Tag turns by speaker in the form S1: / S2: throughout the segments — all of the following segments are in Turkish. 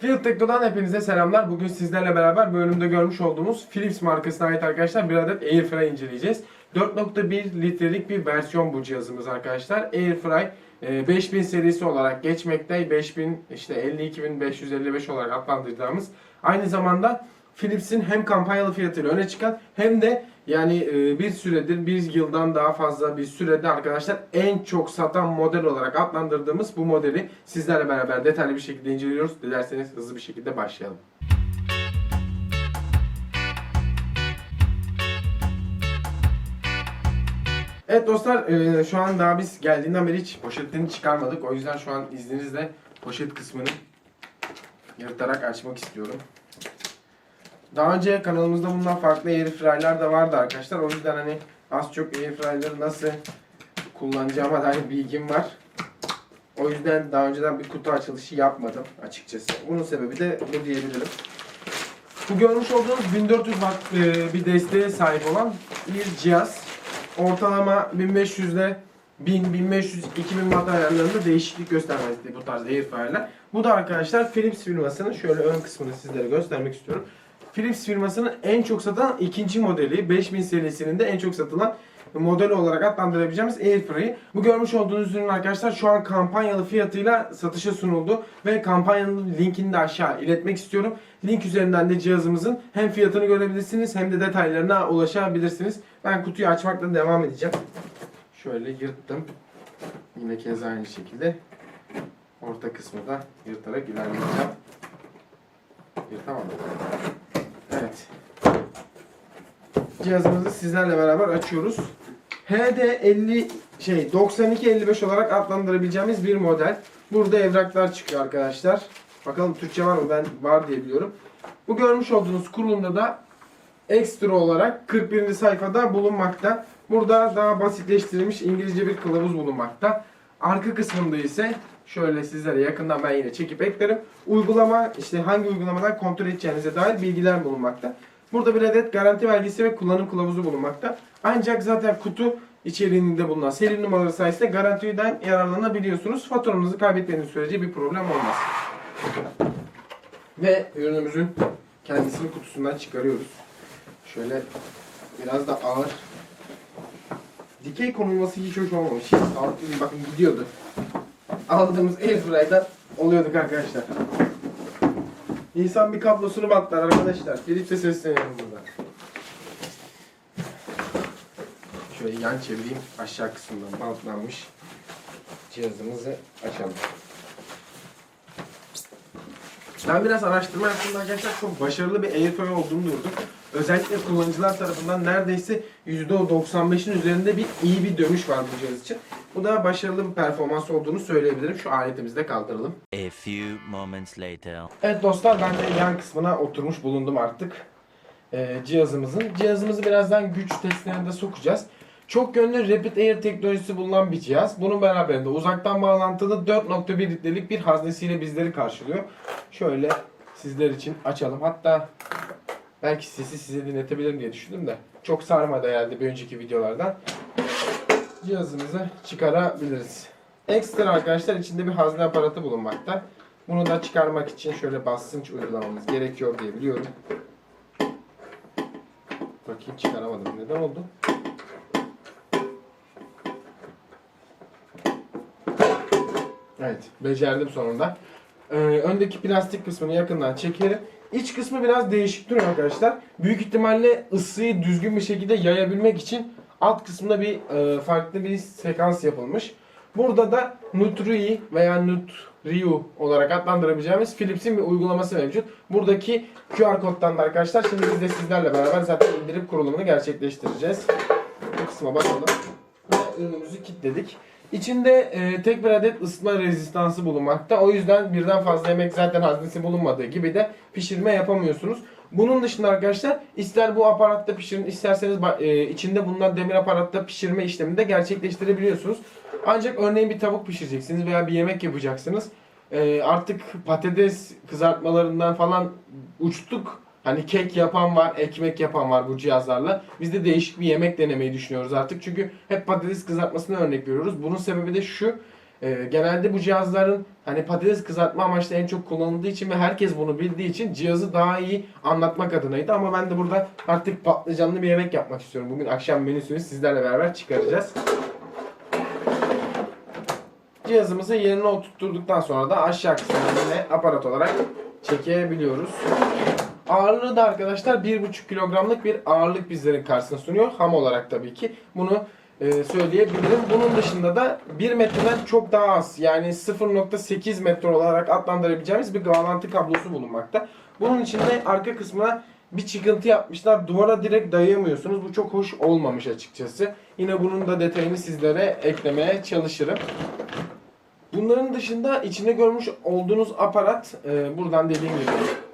S1: Field Tekno'dan hepinize selamlar. Bugün sizlerle beraber bölümde görmüş olduğumuz Philips markasına ait arkadaşlar bir adet Airfry inceleyeceğiz. 4.1 litrelik bir versiyon bu cihazımız arkadaşlar. Airfry e, 5000 serisi olarak geçmekte. 5000 işte 52555 olarak adlandırdığımız. Aynı zamanda Philips'in hem kampanyalı fiyatıyla öne çıkan hem de yani e, bir süredir, bir yıldan daha fazla bir sürede arkadaşlar en çok satan model olarak adlandırdığımız bu modeli sizlerle beraber detaylı bir şekilde inceliyoruz. Dilerseniz hızlı bir şekilde başlayalım. Evet dostlar e, şu an daha biz geldiğinden beri hiç poşetlerini çıkarmadık. O yüzden şu an izninizle poşet kısmını yırtarak açmak istiyorum. Daha önce kanalımızda bulunan farklı airfryer'lar da vardı arkadaşlar. O yüzden hani az çok airfryer'ları nasıl kullanacağıma dair bilgim var. O yüzden daha önceden bir kutu açılışı yapmadım açıkçası. Bunun sebebi de bu diyebilirim. Bu görmüş olduğunuz 1400 watt e, bir desteğe sahip olan bir cihaz. Ortalama 1500 ile 1000, 1500, 2000 watt ayarlarında değişiklik göstermekte bu tarz airfryer'ler. Bu da arkadaşlar Philips firmasının şöyle ön kısmını sizlere göstermek istiyorum. Philips firmasının en çok satan ikinci modeli 5000 serisinin de en çok satılan model olarak adlandırabileceğimiz Airfryer'i. Bu görmüş olduğunuz ürün arkadaşlar şu an kampanyalı fiyatıyla satışa sunuldu ve kampanyanın linkini de aşağı iletmek istiyorum. Link üzerinden de cihazımızın hem fiyatını görebilirsiniz hem de detaylarına ulaşabilirsiniz. Ben kutuyu açmakla devam edeceğim. Şöyle yırttım. Yine kez aynı şekilde orta kısmı da yırtarak ilerleyeceğim. Yırtamadım. Evet. Cihazımızı sizlerle beraber açıyoruz. HD50 şey 9255 olarak adlandırabileceğimiz bir model. Burada evraklar çıkıyor arkadaşlar. Bakalım Türkçe var mı? Ben var diye biliyorum. Bu görmüş olduğunuz kurulumda da ekstra olarak 41. sayfada bulunmakta. Burada daha basitleştirilmiş İngilizce bir kılavuz bulunmakta. Arka kısmında ise şöyle sizlere yakından ben yine çekip eklerim. Uygulama işte hangi uygulamadan kontrol edeceğinize dair bilgiler bulunmakta. Burada bir adet garanti belgesi ve kullanım kılavuzu bulunmakta. Ancak zaten kutu içeriğinde bulunan seri numaraları sayesinde garantiden yararlanabiliyorsunuz. Faturanızı kaybetmediğiniz sürece bir problem olmaz. Ve ürünümüzün kendisini kutusundan çıkarıyoruz. Şöyle biraz da ağır. Dikey konulması hiç hoş olmamış. Bakın gidiyordu. Aldığımız Airfry'dan oluyorduk arkadaşlar. İnsan bir kablosunu bantlar arkadaşlar. Philips'e sesleniyorum burada. Şöyle yan çevireyim. Aşağı kısmından bantlanmış cihazımızı açalım. Ben biraz araştırma yaptığımda arkadaşlar çok başarılı bir Airfryer olduğunu durdum. Özellikle kullanıcılar tarafından neredeyse %95'in üzerinde bir iyi bir dönüş var bu cihaz için. Bu da başarılı bir performans olduğunu söyleyebilirim. Şu aletimizi de kaldıralım.
S2: A few moments later.
S1: Evet dostlar ben de yan kısmına oturmuş bulundum artık ee, cihazımızın. Cihazımızı birazdan güç testlerinde sokacağız. Çok yönlü Rapid Air teknolojisi bulunan bir cihaz. Bunun beraberinde uzaktan bağlantılı 4.1 litrelik bir haznesiyle bizleri karşılıyor. Şöyle sizler için açalım. Hatta belki sesi size dinletebilirim diye düşündüm de. Çok sarmadı herhalde bir önceki videolardan. Cihazımızı çıkarabiliriz. Ekstra arkadaşlar içinde bir hazne aparatı bulunmakta. Bunu da çıkarmak için şöyle basınç uygulamamız gerekiyor diye biliyorum. Bakayım çıkaramadım. Neden oldu? Evet, becerdim sonunda. Ee, öndeki plastik kısmını yakından çekerim. İç kısmı biraz değişik duruyor arkadaşlar. Büyük ihtimalle ısıyı düzgün bir şekilde yayabilmek için alt kısmında bir e, farklı bir sekans yapılmış. Burada da Nutrui veya Nutriu olarak adlandırabileceğimiz Philips'in bir uygulaması mevcut. Buradaki QR kodtan da arkadaşlar şimdi biz de sizlerle beraber zaten indirip kurulumunu gerçekleştireceğiz. Bu kısma bakalım. Ürünümüzü kilitledik. İçinde e, tek bir adet ısıtma rezistansı bulunmakta. O yüzden birden fazla yemek zaten haznesi bulunmadığı gibi de pişirme yapamıyorsunuz. Bunun dışında arkadaşlar ister bu aparatta pişirin isterseniz e, içinde bulunan demir aparatta pişirme işlemini de gerçekleştirebiliyorsunuz. Ancak örneğin bir tavuk pişireceksiniz veya bir yemek yapacaksınız. E, artık patates kızartmalarından falan uçtuk. Hani kek yapan var, ekmek yapan var bu cihazlarla. Biz de değişik bir yemek denemeyi düşünüyoruz artık. Çünkü hep patates kızartmasına örnek veriyoruz. Bunun sebebi de şu. Ee, genelde bu cihazların hani patates kızartma amaçlı en çok kullanıldığı için ve herkes bunu bildiği için cihazı daha iyi anlatmak adınaydı. Ama ben de burada artık patlıcanlı bir yemek yapmak istiyorum. Bugün akşam menüsünü sizlerle beraber çıkaracağız. Cihazımızı yerine oturtturduktan sonra da aşağı kısmına yine aparat olarak çekebiliyoruz. Ağırlığı da arkadaşlar 1,5 kilogramlık bir ağırlık bizlerin karşısına sunuyor. Ham olarak tabii ki. Bunu e, söyleyebilirim. Bunun dışında da 1 metreden çok daha az yani 0.8 metre olarak adlandırabileceğimiz bir bağlantı kablosu bulunmakta. Bunun içinde arka kısmına bir çıkıntı yapmışlar. Duvara direkt dayayamıyorsunuz. Bu çok hoş olmamış açıkçası. Yine bunun da detayını sizlere eklemeye çalışırım. Bunların dışında içinde görmüş olduğunuz aparat e, buradan dediğim gibi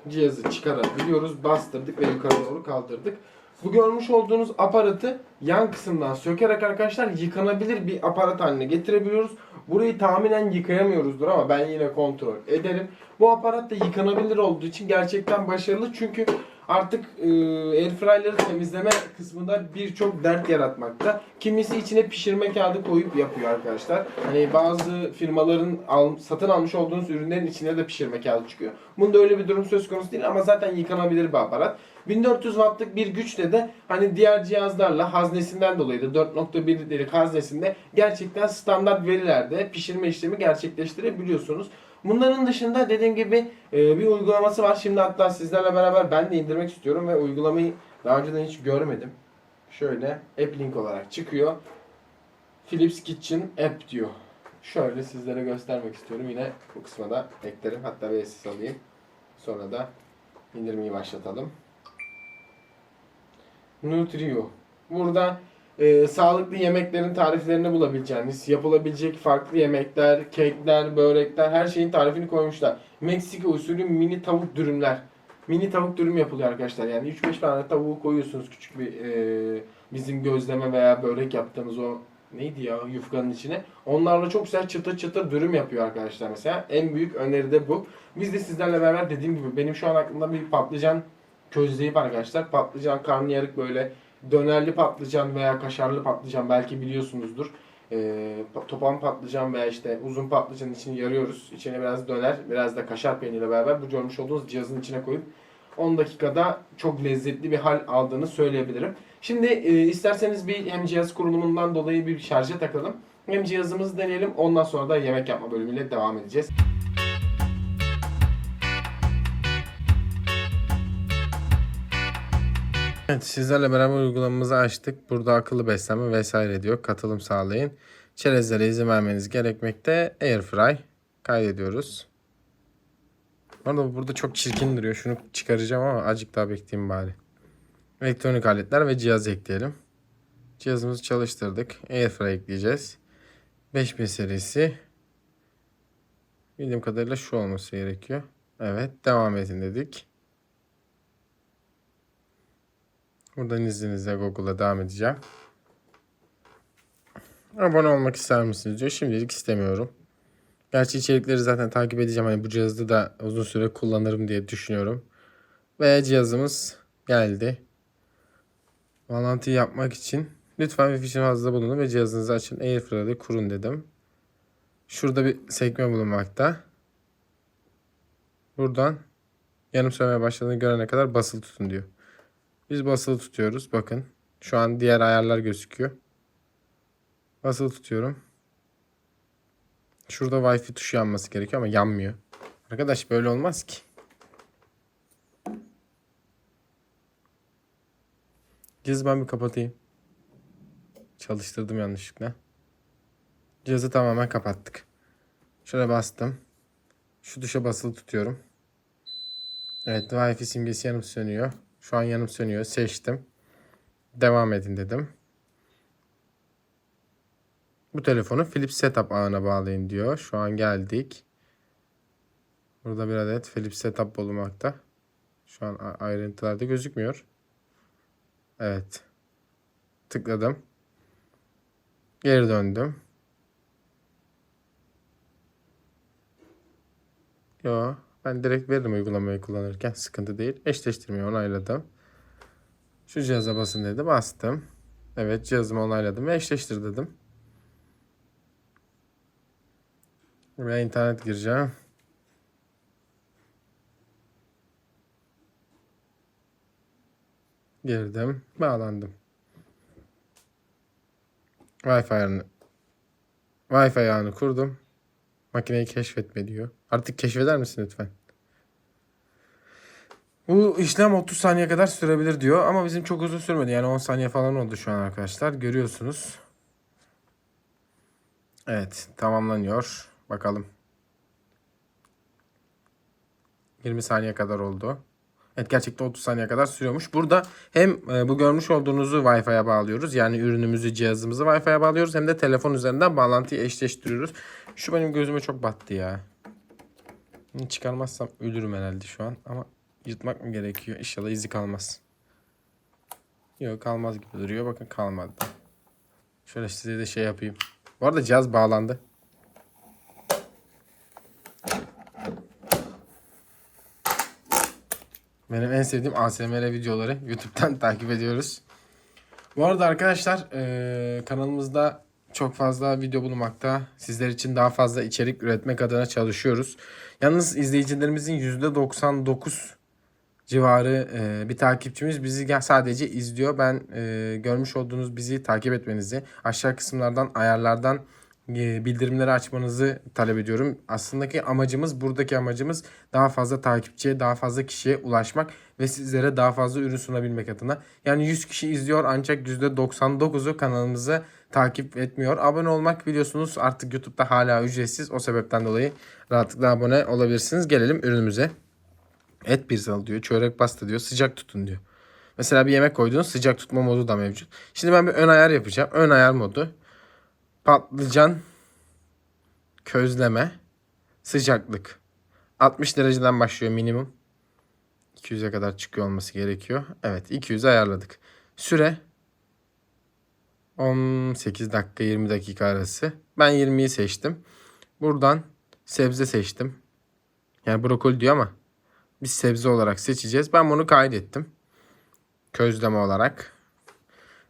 S1: cihazı çıkarabiliyoruz. Bastırdık ve yukarı doğru kaldırdık. Bu görmüş olduğunuz aparatı yan kısımdan sökerek arkadaşlar yıkanabilir bir aparat haline getirebiliyoruz. Burayı tahminen yıkayamıyoruzdur ama ben yine kontrol ederim. Bu aparat da yıkanabilir olduğu için gerçekten başarılı. Çünkü artık e, airfryer'ları temizleme kısmında birçok dert yaratmakta. Kimisi içine pişirme kağıdı koyup yapıyor arkadaşlar. Hani bazı firmaların al, satın almış olduğunuz ürünlerin içine de pişirme kağıdı çıkıyor. Bunda öyle bir durum söz konusu değil ama zaten yıkanabilir bir aparat. 1400 wattlık bir güçle de hani diğer cihazlarla haznesinden dolayı da 4.1'lik haznesinde gerçekten standart verilerde pişirme işlemi gerçekleştirebiliyorsunuz. Bunların dışında dediğim gibi e, bir uygulaması var. Şimdi hatta sizlerle beraber ben de indirmek istiyorum ve uygulamayı daha önceden hiç görmedim. Şöyle app link olarak çıkıyor. Philips Kitchen App diyor. Şöyle sizlere göstermek istiyorum. Yine bu kısma da eklerim. Hatta VSS alayım. Sonra da indirmeyi başlatalım. Nutrio. Burada e, sağlıklı yemeklerin tariflerini bulabileceğiniz, yapılabilecek farklı yemekler, kekler, börekler her şeyin tarifini koymuşlar. Meksika usulü mini tavuk dürümler. Mini tavuk dürüm yapılıyor arkadaşlar. Yani 3-5 tane tavuğu koyuyorsunuz küçük bir e, bizim gözleme veya börek yaptığımız o neydi ya yufkanın içine. Onlarla çok güzel çıtır çıtır dürüm yapıyor arkadaşlar mesela. En büyük öneri de bu. Biz de sizlerle beraber dediğim gibi benim şu an aklımda bir patlıcan közleyip arkadaşlar patlıcan karnıyarık böyle dönerli patlıcan veya kaşarlı patlıcan belki biliyorsunuzdur. Ee, topan patlıcan veya işte uzun patlıcanın içini yarıyoruz. İçine biraz döner, biraz da kaşar peyniriyle beraber bu görmüş olduğunuz cihazın içine koyup 10 dakikada çok lezzetli bir hal aldığını söyleyebilirim. Şimdi e, isterseniz bir hem cihaz kurulumundan dolayı bir şarja takalım. Hem cihazımızı deneyelim. Ondan sonra da yemek yapma bölümüyle devam edeceğiz. Evet sizlerle beraber uygulamamızı açtık. Burada akıllı beslenme vesaire diyor. Katılım sağlayın. Çerezlere izin vermeniz gerekmekte. Airfry kaydediyoruz. Bu arada burada çok çirkin duruyor. Şunu çıkaracağım ama azıcık daha bekleyeyim bari. Elektronik aletler ve cihaz ekleyelim. Cihazımızı çalıştırdık. Airfry ekleyeceğiz. 5000 serisi. Bildiğim kadarıyla şu olması gerekiyor. Evet devam edin dedik. Buradan izninizle Google'a devam edeceğim. Abone olmak ister misiniz diyor. Şimdilik istemiyorum. Gerçi içerikleri zaten takip edeceğim. Hani bu cihazda da uzun süre kullanırım diye düşünüyorum. Ve cihazımız geldi. Bağlantıyı yapmak için lütfen bir fişin fazla bulunun ve cihazınızı açın. Airfryer'ı kurun dedim. Şurada bir sekme bulunmakta. Buradan yanım sönmeye başladığını görene kadar basılı tutun diyor. Biz basılı tutuyoruz. Bakın. Şu an diğer ayarlar gözüküyor. Basılı tutuyorum. Şurada Wi-Fi tuşu yanması gerekiyor ama yanmıyor. Arkadaş böyle olmaz ki. Cihazı ben bir kapatayım. Çalıştırdım yanlışlıkla. Cihazı tamamen kapattık. Şöyle bastım. Şu tuşa basılı tutuyorum. Evet Wi-Fi simgesi yanıp sönüyor. Şu an yanım sönüyor. Seçtim. Devam edin dedim. Bu telefonu Philips Setup ağına bağlayın diyor. Şu an geldik. Burada bir adet Philips Setup bulunmakta. Şu an ayrıntılarda gözükmüyor. Evet. Tıkladım. Geri döndüm. Yo, ben direkt veririm uygulamayı kullanırken. Sıkıntı değil. Eşleştirmeyi onayladım. Şu cihaza basın dedi. Bastım. Evet cihazımı onayladım ve eşleştir dedim. Buraya internet gireceğim. Girdim. Bağlandım. Wi-Fi ayarını Wi-Fi ayağını kurdum. Makineyi keşfetme diyor. Artık keşfeder misin lütfen? Bu işlem 30 saniye kadar sürebilir diyor ama bizim çok uzun sürmedi. Yani 10 saniye falan oldu şu an arkadaşlar. Görüyorsunuz. Evet, tamamlanıyor. Bakalım. 20 saniye kadar oldu. Evet gerçekten 30 saniye kadar sürüyormuş. Burada hem e, bu görmüş olduğunuzu Wi-Fi'ye bağlıyoruz. Yani ürünümüzü, cihazımızı Wi-Fi'ye bağlıyoruz. Hem de telefon üzerinden bağlantıyı eşleştiriyoruz. Şu benim gözüme çok battı ya. Çıkarmazsam ölürüm herhalde şu an. Ama yırtmak mı gerekiyor? İnşallah izi kalmaz. Yok kalmaz gibi duruyor. Bakın kalmadı. Şöyle size de şey yapayım. Bu arada cihaz bağlandı. Benim en sevdiğim ASMR videoları YouTube'dan takip ediyoruz. Bu arada arkadaşlar kanalımızda çok fazla video bulunmakta. Sizler için daha fazla içerik üretmek adına çalışıyoruz. Yalnız izleyicilerimizin %99 civarı eee, bir takipçimiz bizi sadece izliyor. Ben eee, görmüş olduğunuz bizi takip etmenizi, aşağı kısımlardan ayarlardan e, bildirimleri açmanızı talep ediyorum. Aslında ki amacımız, buradaki amacımız daha fazla takipçiye, daha fazla kişiye ulaşmak ve sizlere daha fazla ürün sunabilmek adına. Yani 100 kişi izliyor ancak %99'u kanalımızı takip etmiyor. Abone olmak biliyorsunuz artık YouTube'da hala ücretsiz. O sebepten dolayı rahatlıkla abone olabilirsiniz. Gelelim ürünümüze. Et pirzola diyor, çörek pasta diyor, sıcak tutun diyor. Mesela bir yemek koydunuz sıcak tutma modu da mevcut. Şimdi ben bir ön ayar yapacağım. Ön ayar modu. Patlıcan közleme sıcaklık 60 dereceden başlıyor minimum. 200'e kadar çıkıyor olması gerekiyor. Evet 200'e ayarladık. Süre 18 dakika 20 dakika arası. Ben 20'yi seçtim. Buradan sebze seçtim. Yani brokoli diyor ama biz sebze olarak seçeceğiz. Ben bunu kaydettim. Közleme olarak.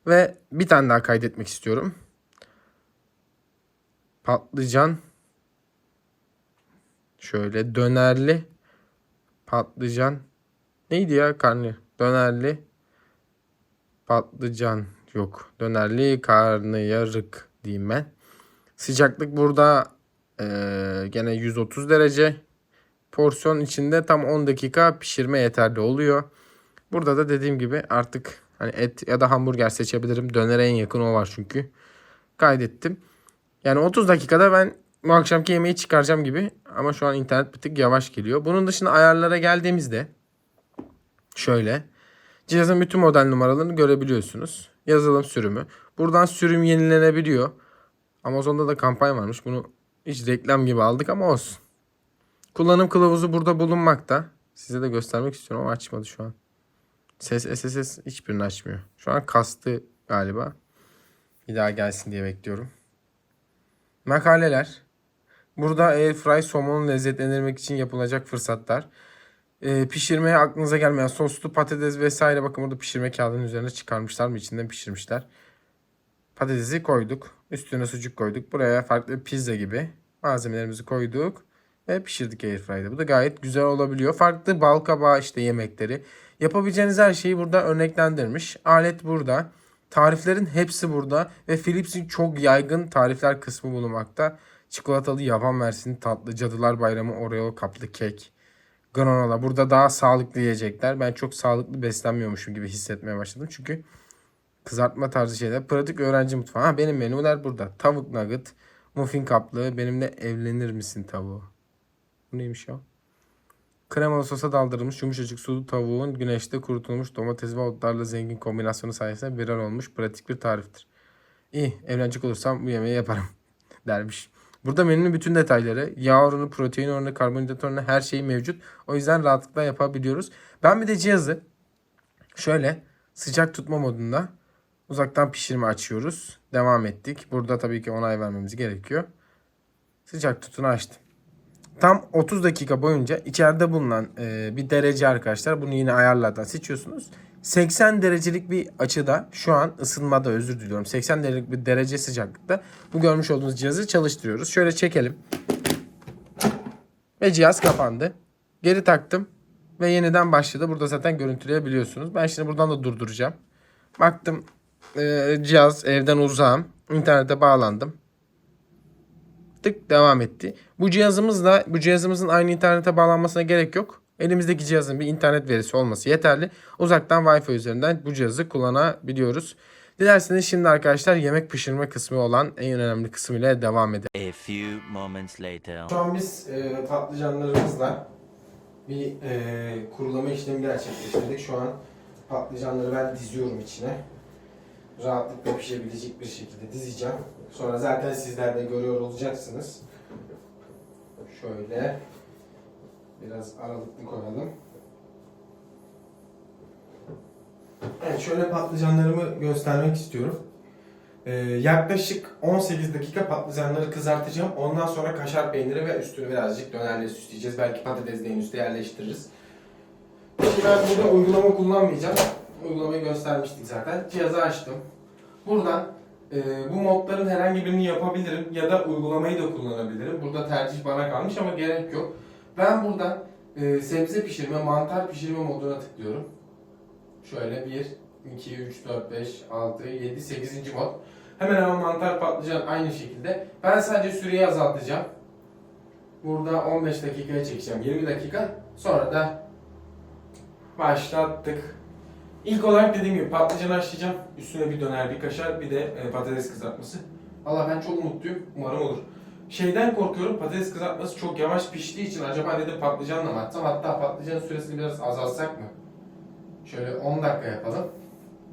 S1: Ve bir tane daha kaydetmek istiyorum. Patlıcan şöyle dönerli patlıcan neydi ya karnı dönerli patlıcan yok. Dönerli karnıyarık diyeyim ben. Sıcaklık burada eee, gene 130 derece. Porsiyon içinde tam 10 dakika pişirme yeterli oluyor. Burada da dediğim gibi artık hani et ya da hamburger seçebilirim. Dönere en yakın o var çünkü. Kaydettim. Yani 30 dakikada ben bu akşamki yemeği çıkaracağım gibi ama şu an internet bir tık yavaş geliyor. Bunun dışında ayarlara geldiğimizde şöyle. Cihazın bütün model numaralarını görebiliyorsunuz. Yazılım sürümü. Buradan sürüm yenilenebiliyor. Amazon'da da kampanya varmış. Bunu hiç reklam gibi aldık ama olsun. Kullanım kılavuzu burada bulunmakta. Size de göstermek istiyorum ama açmadı şu an. Ses SSS hiçbirini açmıyor. Şu an kastı galiba. Bir daha gelsin diye bekliyorum. Makaleler. Burada airfry somonu lezzetlendirmek için yapılacak fırsatlar. Ee, pişirmeye aklınıza gelmeyen soslu patates vesaire bakın burada pişirme kağıdının üzerine çıkarmışlar mı içinden pişirmişler. Patatesi koyduk. Üstüne sucuk koyduk. Buraya farklı pizza gibi malzemelerimizi koyduk. Ve pişirdik airfry'de. Bu da gayet güzel olabiliyor. Farklı bal kabağı işte yemekleri. Yapabileceğiniz her şeyi burada örneklendirmiş. Alet burada. Tariflerin hepsi burada. Ve Philips'in çok yaygın tarifler kısmı bulunmakta. Çikolatalı yavan versini tatlı, cadılar bayramı oreo kaplı kek, granola. Burada daha sağlıklı yiyecekler. Ben çok sağlıklı beslenmiyormuşum gibi hissetmeye başladım. Çünkü kızartma tarzı şeyler. Pratik öğrenci mutfağı. Ha, benim menüler burada. Tavuk nugget, muffin kaplı. Benimle evlenir misin tavuğu? Bu neymiş ya? Kremalı sosa daldırılmış yumuşacık sulu tavuğun güneşte kurutulmuş domates ve otlarla zengin kombinasyonu sayesinde viral olmuş pratik bir tariftir. İyi evlenecek olursam bu yemeği yaparım dermiş. Burada menünün bütün detayları, yağ oranı, protein oranı, karbonhidrat oranı her şey mevcut. O yüzden rahatlıkla yapabiliyoruz. Ben bir de cihazı şöyle sıcak tutma modunda uzaktan pişirme açıyoruz. Devam ettik. Burada tabii ki onay vermemiz gerekiyor. Sıcak tutunu açtım. Tam 30 dakika boyunca içeride bulunan e, bir derece arkadaşlar. Bunu yine ayarlardan seçiyorsunuz. 80 derecelik bir açıda şu an ısınmada özür diliyorum. 80 derecelik bir derece sıcaklıkta bu görmüş olduğunuz cihazı çalıştırıyoruz. Şöyle çekelim. Ve cihaz kapandı. Geri taktım. Ve yeniden başladı. Burada zaten görüntüleyebiliyorsunuz. Ben şimdi buradan da durduracağım. Baktım e, cihaz evden uzağım. İnternete bağlandım. Tık devam etti. Bu cihazımızla bu cihazımızın aynı internete bağlanmasına gerek yok. Elimizdeki cihazın bir internet verisi olması yeterli. Uzaktan Wi-Fi üzerinden bu cihazı kullanabiliyoruz. Dilerseniz şimdi arkadaşlar yemek pişirme kısmı olan en önemli kısmı ile devam edelim.
S2: A few moments later.
S1: Şu an biz e, patlıcanlarımızla bir e, kurulama işlemi gerçekleştirdik. Şu an patlıcanları ben diziyorum içine. Rahatlıkla pişebilecek bir şekilde dizeceğim. Sonra zaten sizler de görüyor olacaksınız. Şöyle biraz aralıklı koyalım. Evet şöyle patlıcanlarımı göstermek istiyorum. Ee, yaklaşık 18 dakika patlıcanları kızartacağım. Ondan sonra kaşar peyniri ve üstünü birazcık dönerle süsleyeceğiz. Belki patates de en üstte yerleştiririz. Şimdi ben burada uygulama kullanmayacağım. Uygulamayı göstermiştik zaten. Cihazı açtım. Buradan e, bu modların herhangi birini yapabilirim ya da uygulamayı da kullanabilirim. Burada tercih bana kalmış ama gerek yok. Ben buradan e, sebze pişirme, mantar pişirme moduna tıklıyorum. Şöyle 1, 2, 3, 4, 5, 6, 7, 8. mod. Hemen hemen mantar patlıcan aynı şekilde. Ben sadece süreyi azaltacağım. Burada 15 dakikaya çekeceğim. 20 dakika. Sonra da başlattık. İlk olarak dediğim gibi patlıcan haşlayacağım. Üstüne bir döner, bir kaşar, bir de e, patates kızartması. Valla ben çok mutluyum. Umarım olur. Şeyden korkuyorum. Patates kızartması çok yavaş piştiği için acaba dedim patlıcanla mı atsam? Hatta patlıcanın süresini biraz azaltsak mı? Şöyle 10 dakika yapalım.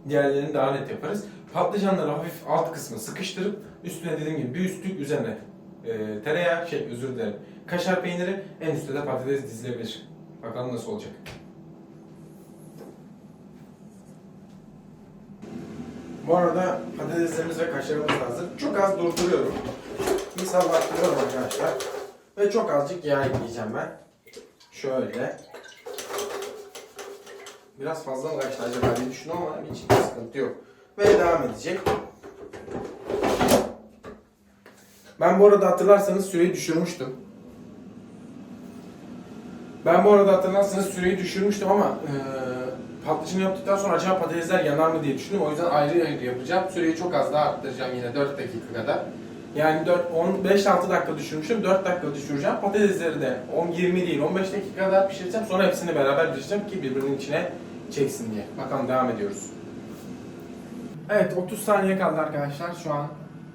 S1: Diğerlerini daha net yaparız. Patlıcanları hafif alt kısmı sıkıştırıp üstüne dediğim gibi bir üstlük üzerine e, tereyağı, şey özür dilerim, kaşar peyniri en üstte de patates dizilebilir. Bakalım nasıl olacak. Bu arada patateslerimiz ve kaşarımız hazır. Çok az durduruyorum. Misal baktırıyorum arkadaşlar. Ve çok azıcık yağ ekleyeceğim ben. Şöyle. Biraz fazla mı kaçtı acaba diye düşünüyorum ama hiç sıkıntı yok. Ve devam edecek. Ben bu arada hatırlarsanız süreyi düşürmüştüm. Ben bu arada hatırlarsanız süreyi düşürmüştüm ama e, patlıcanı yaptıktan sonra acaba patatesler yanar mı diye düşündüm. O yüzden ayrı ayrı yapacağım. Süreyi çok az daha arttıracağım yine 4 dakika kadar. Yani 4 15-6 dakika düşürmüşüm. 4 dakika düşüreceğim. Patatesleri de 10 20 değil 15 dakika kadar pişireceğim. Sonra hepsini beraber pişireceğim ki birbirinin içine çeksin diye. Bakalım devam ediyoruz. Evet 30 saniye kaldı arkadaşlar şu an.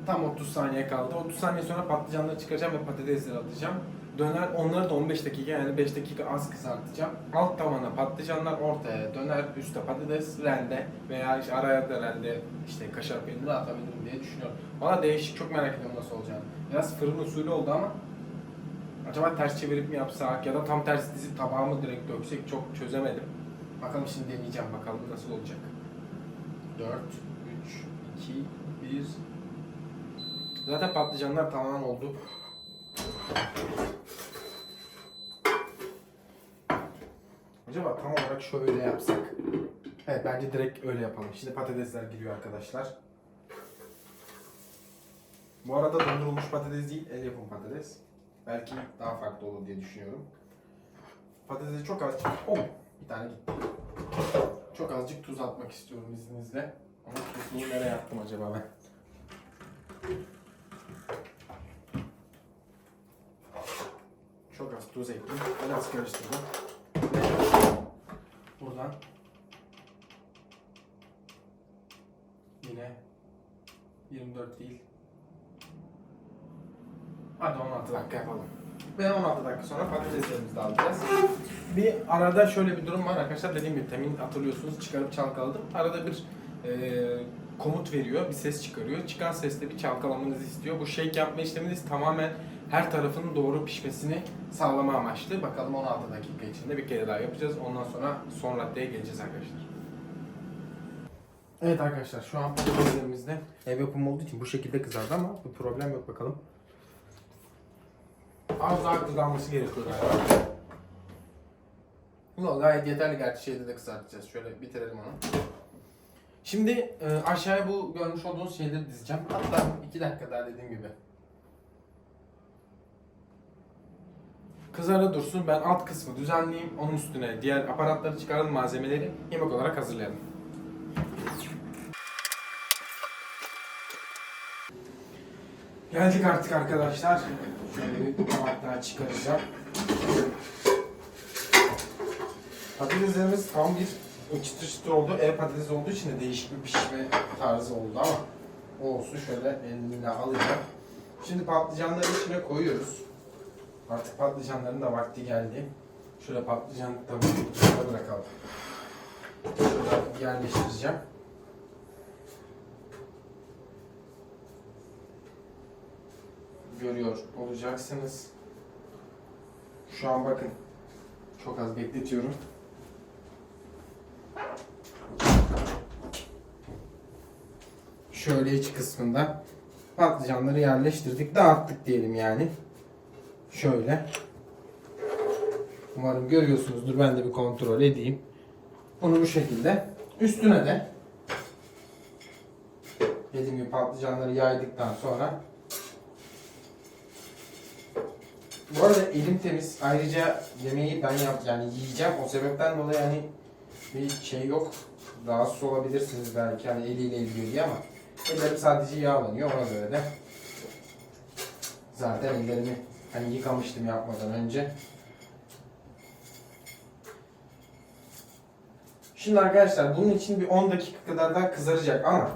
S1: Tam 30 saniye kaldı. 30 saniye sonra patlıcanları çıkaracağım ve patatesleri atacağım. Döner onları da 15 dakika yani 5 dakika az kızartacağım. Alt tavana patlıcanlar ortaya, döner üstte patates rende veya işte araya da rende işte kaşar peyniri atabilirim diye düşünüyorum. Valla değişik çok merak ediyorum nasıl olacağını. Biraz fırın usulü oldu ama acaba ters çevirip mi yapsak ya da tam tersi dizip tabağa mı direkt döksek çok çözemedim. Bakalım şimdi deneyeceğim bakalım nasıl olacak. 4, 3, 2, 1. Zaten patlıcanlar tamamen oldu. Acaba tam olarak şöyle yapsak. Evet bence direkt öyle yapalım. Şimdi patatesler giriyor arkadaşlar. Bu arada dondurulmuş patates değil, el yapımı patates. Belki daha farklı olur diye düşünüyorum. Patatesi çok azıcık... Oh! Bir tane gitti. Çok azıcık tuz atmak istiyorum izninizle. Ama tuzluğu nereye attım acaba ben? Çok az tuz ekledim. Biraz karıştırdım. Buradan yine 24 değil. Hadi 16 dakika yapalım. Ve 16 dakika sonra patateslerimizi de alacağız. Bir arada şöyle bir durum var arkadaşlar. Dediğim gibi temin hatırlıyorsunuz çıkarıp çalkaladım. Arada bir e, komut veriyor, bir ses çıkarıyor. Çıkan seste bir çalkalamanızı istiyor. Bu shake yapma işleminiz tamamen her tarafının doğru pişmesini sağlama amaçlı. Bakalım 16 dakika içinde bir kere daha yapacağız. Ondan sonra son raddeye geleceğiz arkadaşlar. Evet arkadaşlar şu an patateslerimizde ev yapımı olduğu için bu şekilde kızardı ama bir problem yok bakalım. Az daha kızarması gerekiyor galiba. Yok gayet yeterli gerçi şeyde de kızartacağız. Şöyle bitirelim onu. Şimdi e, aşağıya bu görmüş olduğunuz şeyleri dizeceğim. Hatta 2 dakika daha dediğim gibi. Kızara dursun. Ben alt kısmı düzenleyeyim. Onun üstüne diğer aparatları çıkaralım malzemeleri yemek olarak hazırlayalım. Geldik artık arkadaşlar. Şöyle bir tabak daha çıkaracağım. Patateslerimiz tam bir çıtır çıtır oldu. Ev patatesi olduğu için de değişik bir pişme tarzı oldu ama olsun şöyle elimle alacağım. Şimdi patlıcanları içine koyuyoruz. Artık patlıcanların da vakti geldi. Şöyle patlıcan tabağı bırakalım. Şurada yerleştireceğim. Görüyor olacaksınız. Şu an bakın. Çok az bekletiyorum. Şöyle iç kısmında patlıcanları yerleştirdik. Dağıttık diyelim yani. Şöyle. Umarım görüyorsunuzdur. Ben de bir kontrol edeyim. Bunu bu şekilde. Üstüne de dediğim gibi patlıcanları yaydıktan sonra Bu arada elim temiz. Ayrıca yemeği ben yap yani yiyeceğim. O sebepten dolayı hani bir şey yok. Rahatsız olabilirsiniz belki hani eliyle ilgili diye ama ellerim sadece yağlanıyor ona göre de. Zaten ellerimi hani yıkamıştım yapmadan önce. Şimdi arkadaşlar bunun için bir 10 dakika kadar daha kızaracak ama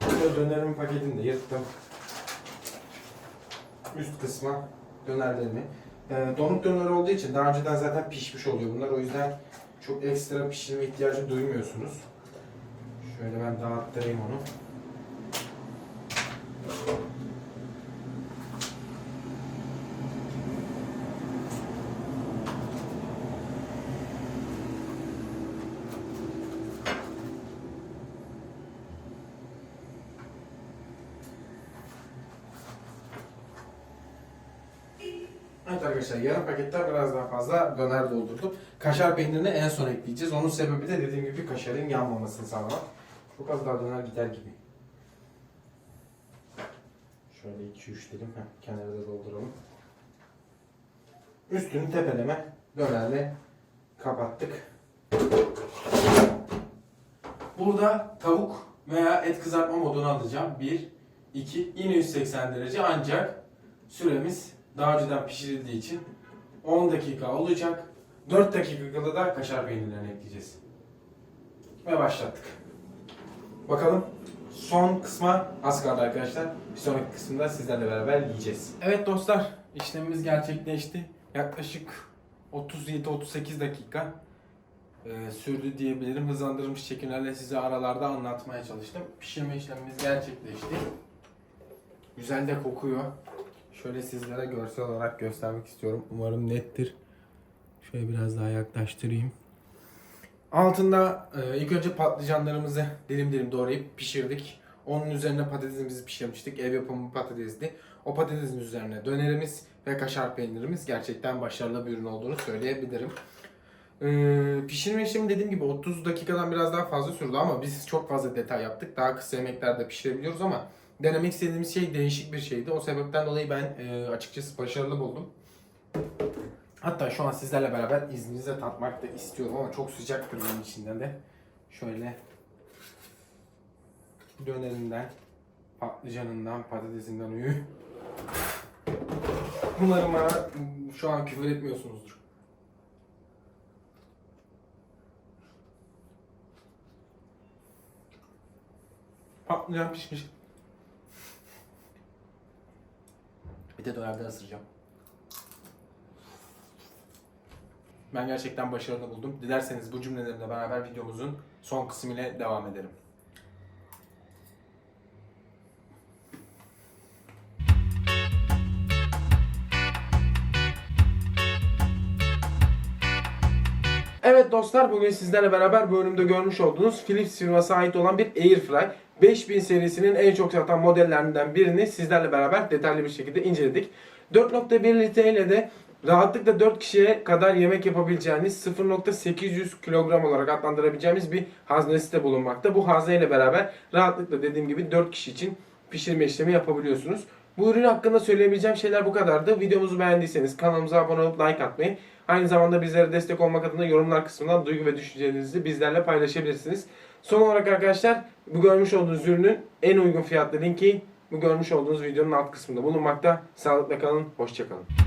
S1: burada dönerimin paketini de yırttım. Üst kısma dönerlerimi. Ee, donuk döner olduğu için daha önceden zaten pişmiş oluyor bunlar. O yüzden çok ekstra pişirme ihtiyacı duymuyorsunuz. Şöyle ben dağıttırayım onu. Evet arkadaşlar yarım paketten biraz daha fazla döner doldurdum. Kaşar peynirini en son ekleyeceğiz. Onun sebebi de dediğim gibi kaşarın yanmamasını sağlamak. Çok az daha döner gider gibi. Şöyle 2-3 dilim Heh, kenara da dolduralım. Üstünü tepeleme dönerle kapattık. Burada tavuk veya et kızartma modunu alacağım. 1, 2, yine 180 derece ancak süremiz daha önceden pişirildiği için 10 dakika olacak. 4 dakikada da kaşar peynirlerini ekleyeceğiz. Ve başlattık. Bakalım son kısma az kaldı arkadaşlar. Bir sonraki kısımda sizlerle beraber yiyeceğiz. Evet dostlar işlemimiz gerçekleşti. Yaklaşık 37-38 dakika e, sürdü diyebilirim. Hızlandırılmış çekimlerle size aralarda anlatmaya çalıştım. Pişirme işlemimiz gerçekleşti. Güzel de kokuyor. Şöyle sizlere görsel olarak göstermek istiyorum. Umarım nettir. Şöyle biraz daha yaklaştırayım. Altında e, ilk önce patlıcanlarımızı dilim dilim doğrayıp pişirdik. Onun üzerine patatesimizi pişirmiştik. Ev yapımı patatesdi. O patatesin üzerine dönerimiz ve kaşar peynirimiz gerçekten başarılı bir ürün olduğunu söyleyebilirim. Ee, pişirme işlemi dediğim gibi 30 dakikadan biraz daha fazla sürdü ama biz çok fazla detay yaptık. Daha kısa yemeklerde pişirebiliyoruz ama denemek istediğimiz şey değişik bir şeydi. O sebepten dolayı ben e, açıkçası başarılı buldum. Hatta şu an sizlerle beraber izninizle tatmak da istiyorum ama çok sıcaktır bunun içinden de. Şöyle dönerinden, patlıcanından, patatesinden uyu. Umarım bana mm, şu an küfür etmiyorsunuzdur. Patlıcan pişmiş. Bir de dönerde ısıracağım. Ben gerçekten başarılı buldum. Dilerseniz bu cümlelerimle beraber videomuzun son kısmı ile devam edelim. Evet dostlar bugün sizlerle beraber bu bölümde görmüş olduğunuz Philips firması ait olan bir Airfry 5000 serisinin en çok satan modellerinden birini sizlerle beraber detaylı bir şekilde inceledik. 4.1 litre ile de rahatlıkla 4 kişiye kadar yemek yapabileceğiniz 0.800 kilogram olarak adlandırabileceğimiz bir haznesi de bulunmakta. Bu hazneyle beraber rahatlıkla dediğim gibi 4 kişi için pişirme işlemi yapabiliyorsunuz. Bu ürün hakkında söyleyebileceğim şeyler bu kadardı. Videomuzu beğendiyseniz kanalımıza abone olup like atmayı, aynı zamanda bizlere destek olmak adına yorumlar kısmından duygu ve düşüncelerinizi bizlerle paylaşabilirsiniz. Son olarak arkadaşlar bu görmüş olduğunuz ürünün en uygun fiyatlı linki bu görmüş olduğunuz videonun alt kısmında bulunmakta. Sağlıkla kalın, hoşçakalın.